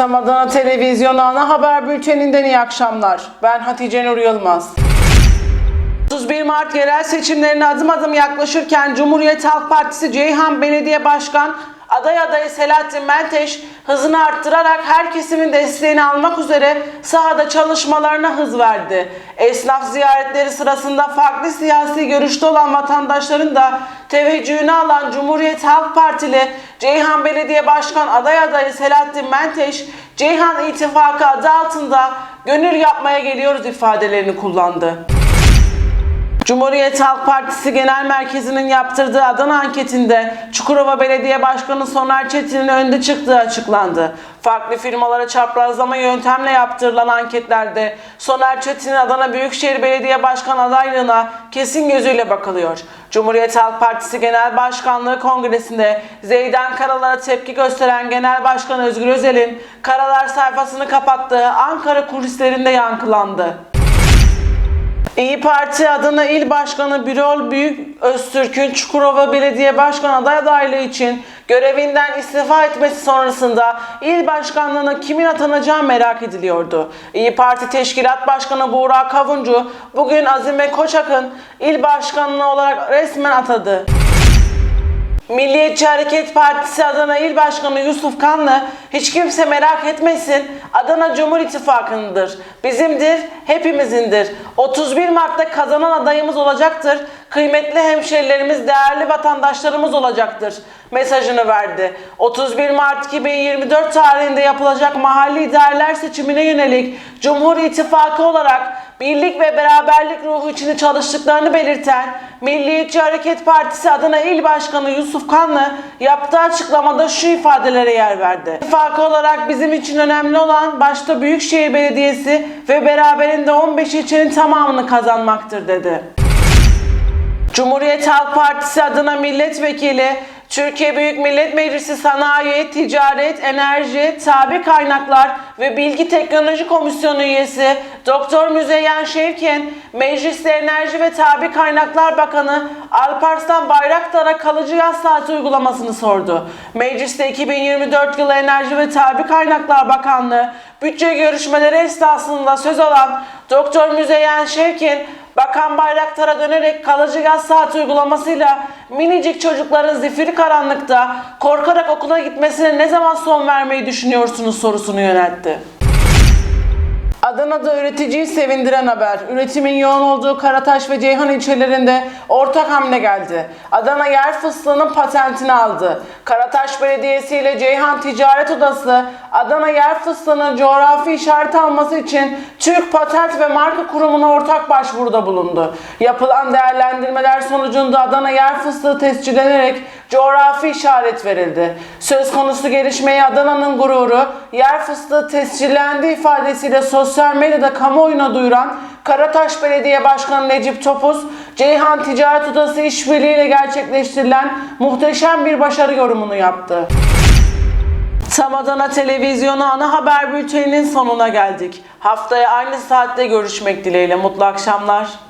Tam Adana Televizyon Ana Haber Bülteninden iyi akşamlar. Ben Hatice Nur Yılmaz. 31 Mart yerel seçimlerine adım adım yaklaşırken Cumhuriyet Halk Partisi Ceyhan Belediye Başkan aday adayı Selahattin Menteş hızını arttırarak her kesimin desteğini almak üzere sahada çalışmalarına hız verdi. Esnaf ziyaretleri sırasında farklı siyasi görüşte olan vatandaşların da teveccühünü alan Cumhuriyet Halk Partili Ceyhan Belediye Başkan aday adayı Selahattin Menteş, Ceyhan İttifakı adı altında gönül yapmaya geliyoruz ifadelerini kullandı. Cumhuriyet Halk Partisi Genel Merkezi'nin yaptırdığı Adana anketinde Çukurova Belediye Başkanı Soner Çetin'in önde çıktığı açıklandı. Farklı firmalara çaprazlama yöntemle yaptırılan anketlerde Soner Çetin'in Adana Büyükşehir Belediye Başkan adaylığına kesin gözüyle bakılıyor. Cumhuriyet Halk Partisi Genel Başkanlığı Kongresi'nde Zeydan Karalar'a tepki gösteren Genel Başkan Özgür Özel'in Karalar sayfasını kapattığı Ankara kulislerinde yankılandı. İyi Parti Adana İl Başkanı Birol Büyük Öztürk'ün Çukurova Belediye Başkan aday adaylığı için görevinden istifa etmesi sonrasında il başkanlığına kimin atanacağı merak ediliyordu. İyi Parti Teşkilat Başkanı Buğra Kavuncu bugün Azime Koçak'ın il başkanlığı olarak resmen atadı. Milliyetçi Hareket Partisi Adana İl Başkanı Yusuf Kanlı hiç kimse merak etmesin Adana Cumhur İttifakı'ndır. Bizimdir, hepimizindir. 31 Mart'ta kazanan adayımız olacaktır. Kıymetli hemşerilerimiz, değerli vatandaşlarımız olacaktır mesajını verdi. 31 Mart 2024 tarihinde yapılacak mahalli idareler seçimine yönelik Cumhur İttifakı olarak birlik ve beraberlik ruhu içinde çalıştıklarını belirten Milliyetçi Hareket Partisi Adana İl Başkanı Yusuf Kanlı yaptığı açıklamada şu ifadelere yer verdi. İttifakı olarak bizim için önemli olan başta Büyükşehir Belediyesi ve beraberinde 15 ilçenin tamamını kazanmaktır dedi. Cumhuriyet Halk Partisi adına milletvekili Türkiye Büyük Millet Meclisi Sanayi, Ticaret, Enerji, Tabi Kaynaklar ve Bilgi Teknoloji Komisyonu üyesi Doktor Müzeyyen Şevken, Mecliste Enerji ve Tabi Kaynaklar Bakanı Alparslan Bayraktar'a kalıcı yaz saati uygulamasını sordu. Mecliste 2024 yılı Enerji ve Tabi Kaynaklar Bakanlığı bütçe görüşmeleri esnasında söz alan Doktor Müzeyyen Şevken, Bakan Bayraktar'a dönerek kalıcı yaz saati uygulamasıyla minicik çocukların zifiri karanlıkta korkarak okula gitmesine ne zaman son vermeyi düşünüyorsunuz sorusunu yöneltti. Adana'da üreticiyi sevindiren haber. Üretimin yoğun olduğu Karataş ve Ceyhan ilçelerinde ortak hamle geldi. Adana yer fıstığının patentini aldı. Karataş Belediyesi ile Ceyhan Ticaret Odası Adana yer fıstığının coğrafi işaret alması için Türk Patent ve Marka Kurumu'na ortak başvuruda bulundu. Yapılan değerlendirmeler sonucunda Adana yer fıstığı tescillenerek coğrafi işaret verildi. Söz konusu gelişmeyi Adana'nın gururu, yer fıstığı tescillendi ifadesiyle sosyal medyada kamuoyuna duyuran Karataş Belediye Başkanı Necip Topuz, Ceyhan Ticaret Odası işbirliğiyle gerçekleştirilen muhteşem bir başarı yorumunu yaptı. Tam Adana Televizyonu ana haber bülteninin sonuna geldik. Haftaya aynı saatte görüşmek dileğiyle. Mutlu akşamlar.